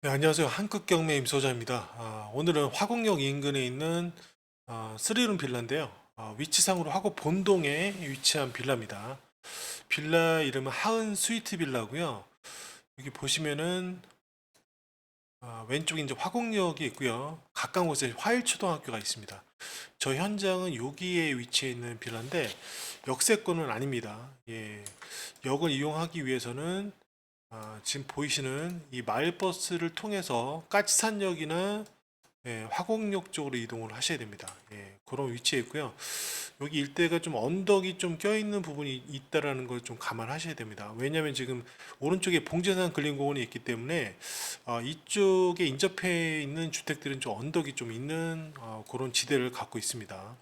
네, 안녕하세요. 한국경매 임소자입니다. 아, 오늘은 화곡역 인근에 있는 아, 쓰리룸 빌라인데요. 아, 위치상으로 화곡 본동에 위치한 빌라입니다. 빌라 이름은 하은 스위트 빌라고요. 여기 보시면은 아, 왼쪽에 이제 화곡역이 있고요. 가까운 곳에 화일초등학교가 있습니다. 저 현장은 여기에 위치해 있는 빌라인데 역세권은 아닙니다. 예, 역을 이용하기 위해서는 아, 지금 보이시는 이 마을버스를 통해서 까치산역이나 예, 화곡역 쪽으로 이동을 하셔야 됩니다. 예, 그런 위치에 있고요. 여기 일대가 좀 언덕이 좀 껴있는 부분이 있다라는 걸 좀 감안하셔야 됩니다. 왜냐하면 지금 오른쪽에 봉제산 근린공원이 있기 때문에 어, 이쪽에 인접해 있는 주택들은 좀 언덕이 좀 있는 어, 그런 지대를 갖고 있습니다.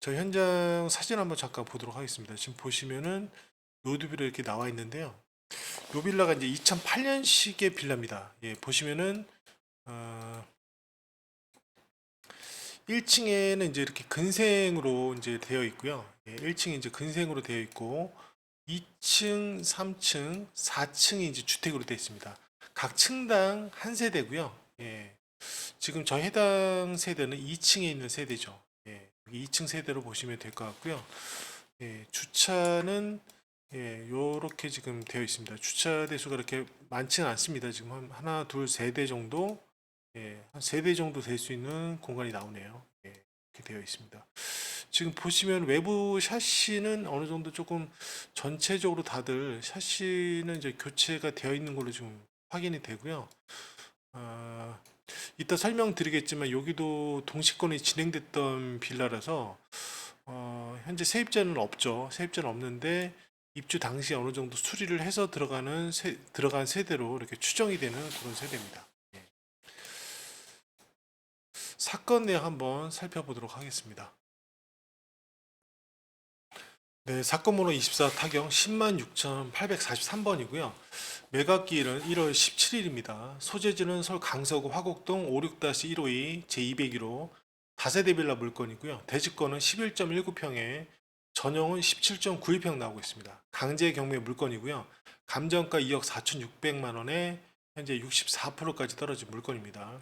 저 현장 사진 한번 잠깐 보도록 하겠습니다. 지금 보시면은 노드뷰로 이렇게 나와 있는데요. 요 빌라가 이제 2008년식의 빌라입니다. 예, 보시면은 어, 1층에는 이제 이렇게 근생으로 이제 되어 있고요. 예, 1층이 이제 근생으로 되어 있고 2층, 3층, 4층이 이제 주택으로 되어 있습니다. 각 층당 한 세대고요. 예, 지금 저 해당 세대는 2층에 있는 세대죠. 예, 여기 2층 세대로 보시면 될 것 같고요. 예, 주차는 예, 요렇게 지금 되어 있습니다. 주차 대수가 이렇게 많지는 않습니다. 지금 한 하나, 둘, 세 대 정도, 예, 한 세 대 정도 될 수 있는 공간이 나오네요. 예, 이렇게 되어 있습니다. 지금 보시면 외부 샤시는 어느 정도 조금 전체적으로 다들 샤시는 이제 교체가 되어 있는 걸로 지금 확인이 되고요. 아, 이따 설명드리겠지만 여기도 동시권이 진행됐던 빌라라서 어, 현재 세입자는 없죠. 세입자는 없는데 입주 당시 어느 정도 수리를 해서 들어가는 세, 들어간 세대로 이렇게 추정이 되는 그런 세대입니다. 예. 사건 내용 한번 살펴보도록 하겠습니다. 네, 사건 번호 24 타경 106,843번이고요. 매각기일은 1월 17일입니다. 소재지는 서울 강서구 화곡동 56-152 제201호 다세대 빌라 물건이고요. 대지권은 11.19평에 전용은 17.91평 나오고 있습니다. 강제 경매 물건이고요. 감정가 2억 4,600만 원에 현재 64%까지 떨어진 물건입니다.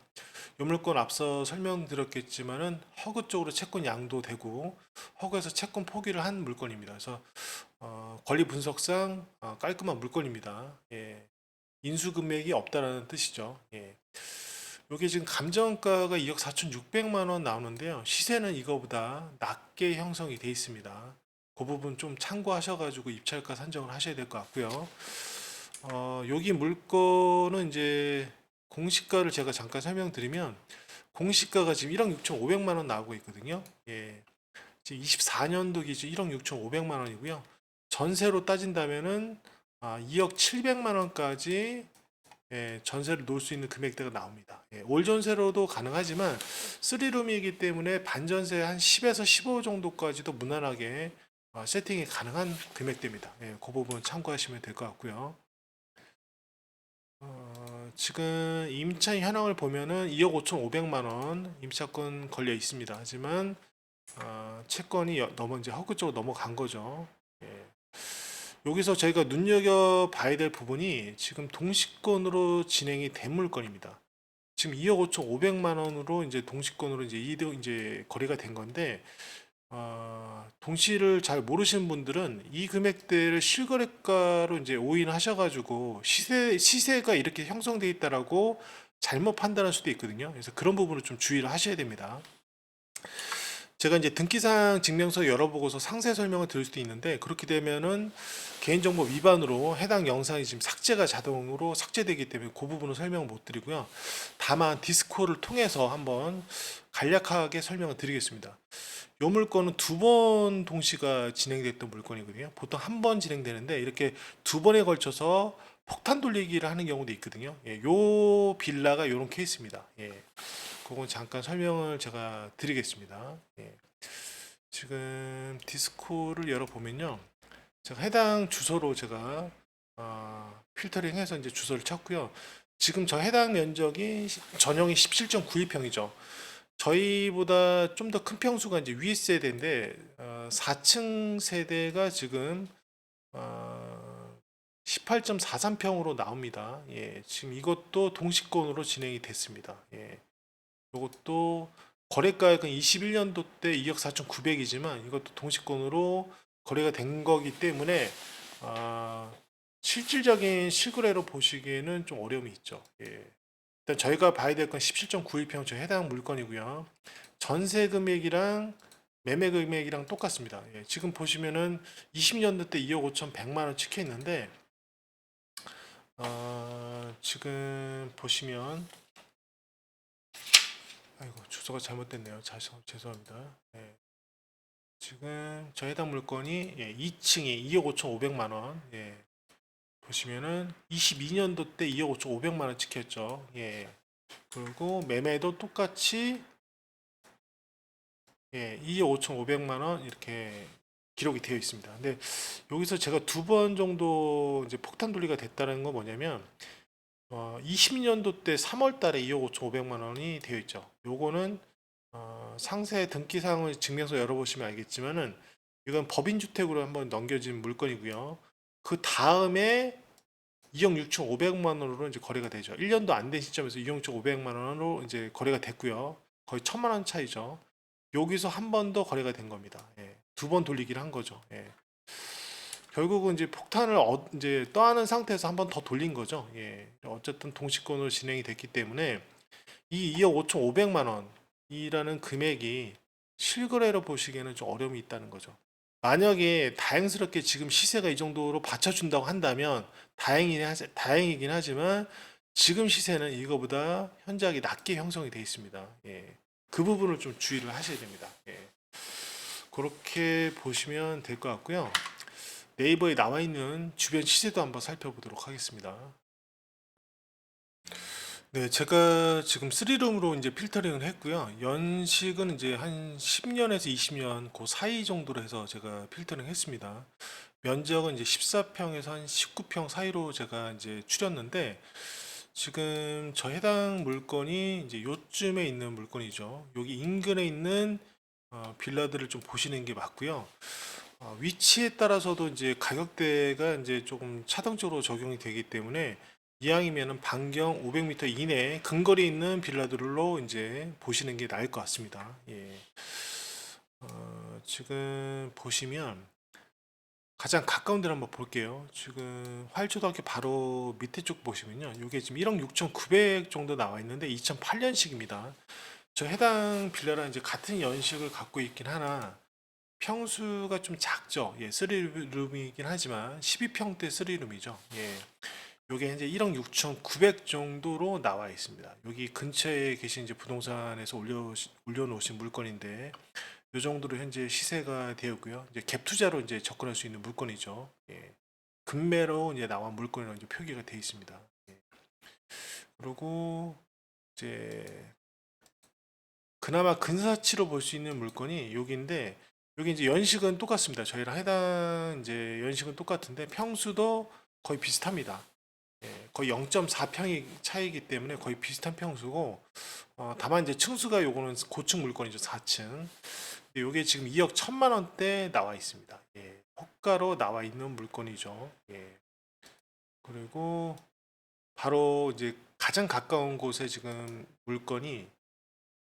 이 물건 앞서 설명드렸겠지만은 허그 쪽으로 채권 양도되고 허그에서 채권 포기를 한 물건입니다. 그래서 어, 권리 분석상 어, 깔끔한 물건입니다. 예. 인수 금액이 없다라는 뜻이죠. 예. 여기 지금 감정가가 2억 4,600만 원 나오는데요. 시세는 이거보다 낮게 형성이 돼 있습니다. 그 부분 좀 참고하셔가지고 입찰가 산정을 하셔야 될 것 같고요. 어, 여기 물건은 이제 공시가를 제가 잠깐 설명드리면 공시가가 지금 1억 6,500만 원 나오고 있거든요. 예. 지금 24년도 기준 1억 6,500만 원이고요. 전세로 따진다면은 아, 2억 700만 원까지 예, 전세를 놓을 수 있는 금액대가 나옵니다. 예, 올 전세로도 가능하지만 3룸이기 때문에 반전세 한 10에서 15 정도까지도 무난하게 어, 세팅이 가능한 금액대입니다. 예, 그 부분 참고하시면 될 것 같고요. 어, 지금 임차 현황을 보면은 2억 5,500만 원 임차권 걸려 있습니다. 하지만 어, 채권이 여- 넘어 이제 허그 쪽으로 넘어간 거죠. 예. 여기서 저희가 눈여겨 봐야 될 부분이 지금 동시권으로 진행이 된 물건입니다. 지금 2억 5,500만 원으로 이제 동시권으로 이제 이동 이제 거래가 된 건데 어, 동시를 잘 모르시는 분들은 이 금액대를 실거래가로 이제 오인하셔가지고 시세 시세가 이렇게 형성돼 있다라고 잘못 판단할 수도 있거든요. 그래서 그런 부분을 좀 주의를 하셔야 됩니다. 제가 이제 등기상 증명서 열어보고서 상세 설명을 드릴 수도 있는데 그렇게 되면은 개인정보 위반으로 해당 영상이 지금 삭제가 자동으로 삭제되기 때문에 그 부분은 설명을 못 드리고요. 다만 디스코를 통해서 한번 간략하게 설명을 드리겠습니다. 이 물건은 두 번 동시가 진행됐던 물건이거든요. 보통 한 번 진행되는데 이렇게 두 번에 걸쳐서 폭탄 돌리기를 하는 경우도 있거든요. 예, 요 빌라가 이런 케이스입니다. 예. 그건 잠깐 설명을 제가 드리겠습니다. 예. 지금 디스코를 열어보면요. 제가 해당 주소로 제가 어, 필터링해서 이제 주소를 찾고요. 지금 저 해당 면적이 시- 전용이 17.92평이죠. 저희보다 좀 더 큰 평수가 이제 위 세대인데 어, 4층 세대가 지금 어, 18.43평으로 나옵니다. 예, 지금 이것도 동시권으로 진행이 됐습니다. 예, 이것도 거래가액은 21년도 때 2억 4,900이지만 이것도 동시권으로 거래가 된 거기 때문에 아, 실질적인 실거래로 보시기에는 좀 어려움이 있죠. 예. 일단 저희가 봐야 될 건 17.91평 저 해당 물건이고요. 전세 금액이랑 매매 금액이랑 똑같습니다. 예, 지금 보시면은 20년도 때 2억 5,100만 원 찍혀 있는데 어, 지금 보시면 주소가 잘못됐네요. 죄송, 죄송합니다. 예. 지금 저 해당 물건이 예, 2층에 2억 5,500만 원. 예. 보시면은 22년도 때 2억 5,500만 원 찍혔죠. 예. 그리고 매매도 똑같이 예, 2억 5,500만 원 이렇게 기록이 되어 있습니다. 근데 여기서 제가 두 번 정도 이제 폭탄 분리가 됐다는 건 뭐냐면 어, 20년도 때 3월 달에 2억 5,500만 원이 되어 있죠. 요거는 어, 상세 등기 사항을 증명서 열어보시면 알겠지만은 이건 법인 주택으로 한번 넘겨진 물건이고요. 그 다음에 2억 6,500만 원으로 이제 거래가 되죠. 1년도 안 된 시점에서 2억 6,500만 원으로 이제 거래가 됐고요. 거의 천만 원 차이죠. 여기서 한 번 더 거래가 된 겁니다. 두번 돌리기를 한 거죠. 예. 결국은 이제 폭탄을 어, 이제 떠안은 상태에서 한 번 더 돌린 거죠. 예. 어쨌든 동시권으로 진행이 됐기 때문에 이 2억 5,500만 원이라는 금액이 실거래로 보시기에는 좀 어려움이 있다는 거죠. 만약에 다행스럽게 지금 시세가 이 정도로 받쳐준다고 한다면 다행이긴, 하지, 다행이긴 하지만 지금 시세는 이거보다 현저하게 낮게 형성이 되어 있습니다. 예. 그 부분을 좀 주의를 하셔야 됩니다. 예. 그렇게 보시면 될 것 같고요. 네이버에 나와 있는 주변 시세도 한번 살펴보도록 하겠습니다. 네, 제가 지금 3룸으로 이제 필터링을 했고요. 연식은 이제 한 10년에서 20년 그 사이 정도로 해서 제가 필터링 했습니다. 면적은 이제 14평에서 한 19평 사이로 제가 이제 추렸는데 지금 저 해당 물건이 이제 요쯤에 있는 물건이죠. 여기 인근에 있는 어, 빌라들을 좀 보시는 게 맞고요. 어, 위치에 따라서도 이제 가격대가 이제 조금 차등적으로 적용이 되기 때문에 이왕이면은 반경 500m 이내 근거리 있는 빌라들로 이제 보시는 게 나을 것 같습니다. 예. 어, 지금 보시면 가장 가까운 데를 한번 볼게요. 지금 화일초등학교 바로 밑에 쪽 보시면요. 이게 지금 1억 6,900 정도 나와 있는데 2008년식입니다. 저 해당 빌라랑 이제 같은 연식을 갖고 있긴 하나 평수가 좀 작죠. 예, 3룸이긴 하지만 12평대 3룸이죠. 예. 요게 이제 1억 6,900 정도로 나와 있습니다. 여기 근처에 계신 이제 부동산에서 올려 올려놓으신 물건인데 요 정도로 현재 시세가 되었고요. 이제 갭 투자로 이제 접근할 수 있는 물건이죠. 예. 금매로 이제 나온 물건이라고 이제 표기가 되어 있습니다. 예. 그리고 이제 그나마 근사치로 볼 수 있는 물건이 여기인데 여기 이제 연식은 똑같습니다. 저희랑 해당 이제 연식은 똑같은데 평수도 거의 비슷합니다. 예, 거의 0.4평이 차이기 때문에 거의 비슷한 평수고 어, 다만 이제 층수가 요거는 고층 물건이죠 4층 요게 지금 2억 1천만 원대 나와 있습니다 예, 호가로 나와 있는 물건이죠 예. 그리고 바로 이제 가장 가까운 곳에 지금 물건이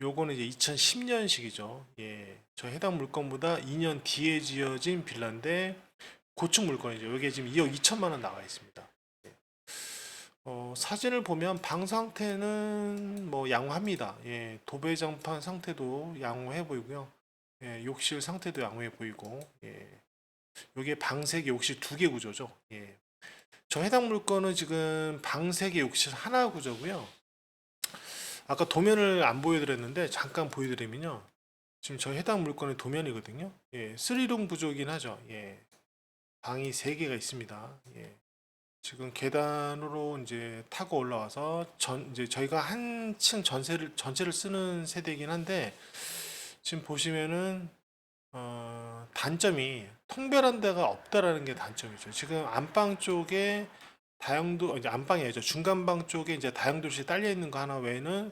요거는 이제 2010년식이죠 예, 저 해당 물건보다 2년 뒤에 지어진 빌라인데 고층 물건이죠 요게 지금 2억 2천만 원 나와 있습니다 어, 사진을 보면 방 상태는 뭐 양호합니다. 예, 도배장판 상태도 양호해 보이고요. 예, 욕실 상태도 양호해 보이고, 예, 여기에 방색이 욕실 두 개 구조죠. 예, 저 해당 물건은 지금 방색의 욕실 하나 구조고요. 아까 도면을 안 보여드렸는데 잠깐 보여드리면요. 지금 저 해당 물건의 도면이거든요. 예, 3룸 구조이긴 하죠. 예, 방이 세 개가 있습니다. 예. 지금 계단으로 이제 타고 올라와서 전 이제 저희가 한 층 전세를 전체를 쓰는 세대이긴 한데 지금 보시면은 어, 단점이 통별한 데가 없다라는 게 단점이죠. 지금 안방 쪽에 다용도 이제 안방이 아니죠. 중간방 쪽에 이제 다용도실이 딸려 있는 거 하나 외에는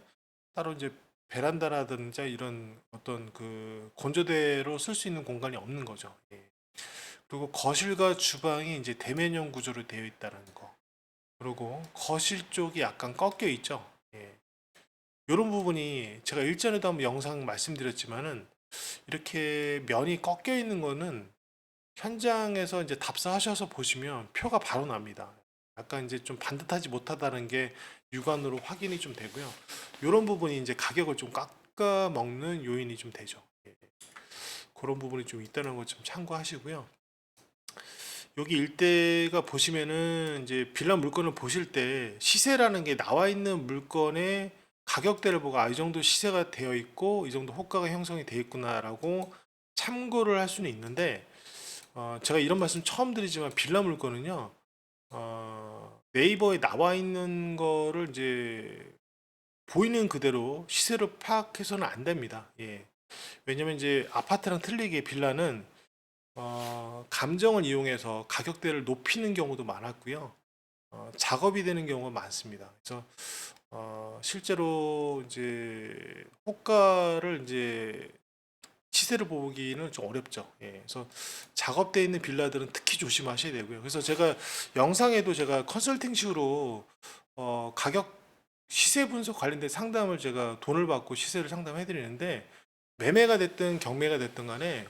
따로 이제 베란다라든지 이런 어떤 그 건조대로 쓸 수 있는 공간이 없는 거죠. 예. 그리고 거실과 주방이 이제 대면형 구조로 되어 있다는 거. 그리고 거실 쪽이 약간 꺾여 있죠. 예. 이런 부분이 제가 일전에도 한번 영상 말씀드렸지만은 이렇게 면이 꺾여 있는 거는 현장에서 이제 답사하셔서 보시면 표가 바로 납니다. 약간 이제 좀 반듯하지 못하다는 게 육안으로 확인이 좀 되고요. 이런 부분이 이제 가격을 좀 깎아 먹는 요인이 좀 되죠. 예. 그런 부분이 좀 있다는 거좀 참고하시고요. 여기 일대가 보시면은 이제 빌라 물건을 보실 때 시세라는 게 나와 있는 물건의 가격대를 보고 아, 이 정도 시세가 되어 있고 이 정도 호가가 형성이 되어 있구나라고 참고를 할 수는 있는데 어, 제가 이런 말씀 처음 드리지만 빌라 물건은요 어, 네이버에 나와 있는 거를 이제 보이는 그대로 시세로 파악해서는 안 됩니다. 예. 왜냐면 이제 아파트랑 틀리게 빌라는 어, 감정을 이용해서 가격대를 높이는 경우도 많았고요. 어, 작업이 되는 경우가 많습니다. 그래서 어, 실제로 이제 호가를 이제 시세를 보기는 좀 어렵죠. 예, 그래서 작업되어 있는 빌라들은 특히 조심하셔야 되고요. 그래서 제가 영상에도 제가 컨설팅식으로 어, 가격 시세 분석 관련된 상담을 제가 돈을 받고 시세를 상담해 드리는데 매매가 됐든 경매가 됐든 간에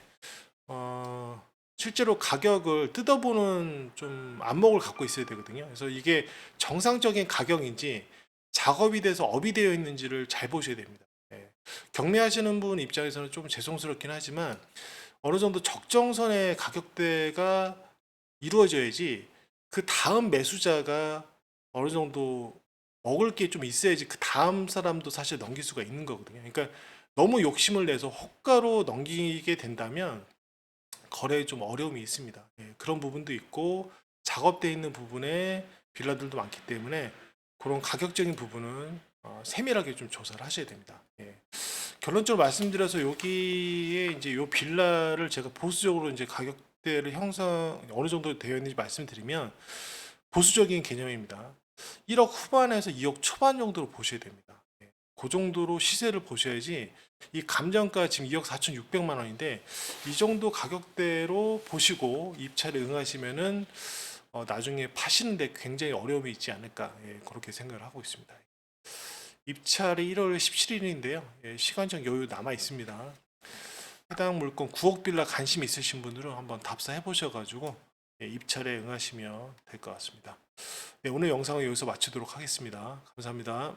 어, 실제로 가격을 뜯어보는 좀 안목을 갖고 있어야 되거든요. 그래서 이게 정상적인 가격인지 작업이 돼서 업이 되어 있는지를 잘 보셔야 됩니다. 예. 경매하시는 분 입장에서는 좀 죄송스럽긴 하지만 어느 정도 적정선의 가격대가 이루어져야지 그 다음 매수자가 어느 정도 먹을 게 좀 있어야지 그 다음 사람도 사실 넘길 수가 있는 거거든요. 그러니까 너무 욕심을 내서 호가로 넘기게 된다면 거래에 좀 어려움이 있습니다. 예, 그런 부분도 있고 작업되어 있는 부분에 빌라들도 많기 때문에 그런 가격적인 부분은 어, 세밀하게 좀 조사를 하셔야 됩니다. 예. 결론적으로 말씀드려서 여기에 이제 요 빌라를 제가 보수적으로 이제 가격대를 형성 어느 정도 되어 있는지 말씀드리면 보수적인 개념입니다. 1억 후반에서 2억 초반 정도로 보셔야 됩니다. 예. 그 정도로 시세를 보셔야지 이 감정가 지금 2억 4,600만 원인데 이 정도 가격대로 보시고 입찰에 응하시면은 어, 나중에 파시는데 굉장히 어려움이 있지 않을까 예, 그렇게 생각을 하고 있습니다. 입찰이 1월 17일인데요. 예, 시간적 여유 남아 있습니다. 해당 물건 9억 빌라 관심 있으신 분들은 한번 답사해 보셔가지고 예, 입찰에 응하시면 될 것 같습니다. 네, 오늘 영상을 여기서 마치도록 하겠습니다. 감사합니다.